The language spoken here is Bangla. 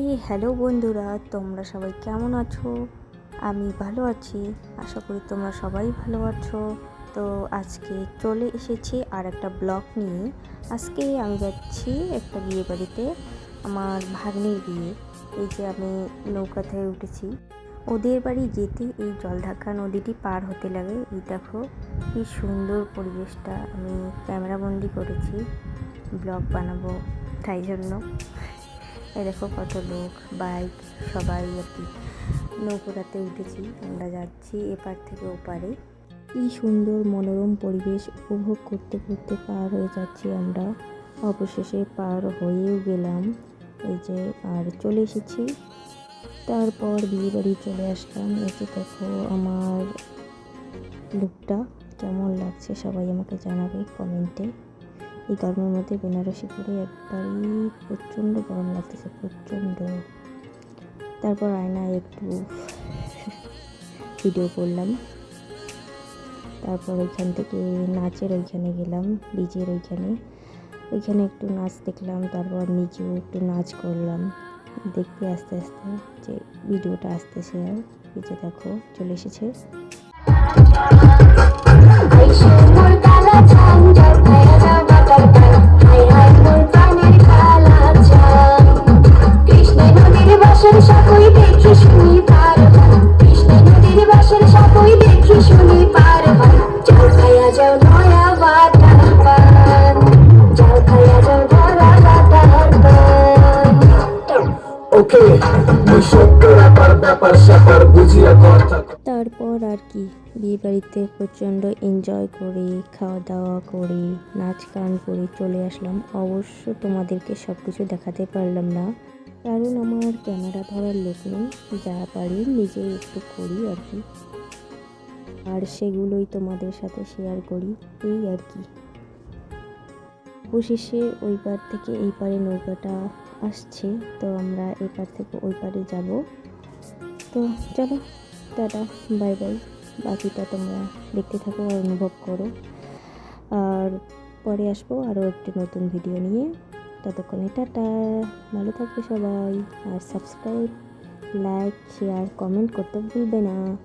এই হ্যালো বন্ধুরা, তোমরা সবাই কেমন আছো? আমি ভালো আছি, আশা করি তোমরা সবাই ভালো আছো। তো আজকে চলে এসেছি আর একটা ব্লগ নিয়ে। আজকে আমি যাচ্ছি একটা বিয়ে বাড়িতে, আমার ভাগ্নির বিয়ে। এই যে আমি নৌকাতে উঠেছি। ওদের বাড়ি যেতে এই জলঢাকা নদীটি পার হতে লাগে। এই দেখো, কি সুন্দর পরিবেশটা। আমি ক্যামেরাবন্দি করেছি, ব্লগ বানাবো, তাই জন্য। এই দেখো কত লোক, বাইক, সবাই আর কি। নৌকোটাতে উঠেছি, আমরা যাচ্ছি এপার থেকে ওপারে। কি সুন্দর মনোরম পরিবেশ উপভোগ করতে করতে পার হয়ে যাচ্ছি আমরা। অবশেষে পার হয়েও গেলাম। এই যে, আর চলে এসেছি। তারপর বিয়ে বাড়ি চলে আসলাম। এই যে দেখো আমার লুকটা কেমন লাগছে, সবাই আমাকে জানাবে কমেন্টে। এই গরমের মধ্যে বেনারসি পরে একবারই প্রচণ্ড গরম লাগতেছে, প্রচণ্ড। তারপর আয়নায় একটু ভিডিও করলাম। তারপর ওইখান থেকে নাচের ওইখানে গেলাম, ডিজের ওইখানে। ওইখানে একটু নাচ দেখলাম, তারপর নিজেও একটু নাচ করলাম। দেখতে আস্তে আস্তে যে ভিডিওটা আসতেছে আর যে দেখো, চলে এসেছে। তারপর আর কি, বিয়ে বাড়িতে প্রচণ্ড এনজয় করে খাওয়া দাওয়া করে, নাচ গান করে চলে আসলাম। অবশ্য তোমাদেরকে সব কিছু দেখাতে পারলাম না, কারণ আমার ক্যামেরা ধরার লোক নেই, যা পারি নিজেই একটু করি আর কি। আর সেগুলোই তোমাদের সাথে শেয়ার করি, এই আর কি। অবশেষে ওই পার থেকে এই পারে নৌকাটা আসছে, তো আমরা এই পার থেকে ওই পারে যাব। তো চলো, টাটা, বাই বাই। বাকিটা তোমরা দেখতে থাকো আর অনুভব করো। আর পরে আসব আরও একটি নতুন ভিডিও নিয়ে। ততক্ষণে টাটা, ভালো থাকবে সবাই। আর সাবস্ক্রাইব, লাইক, শেয়ার, কমেন্ট করতে ভুলবে না।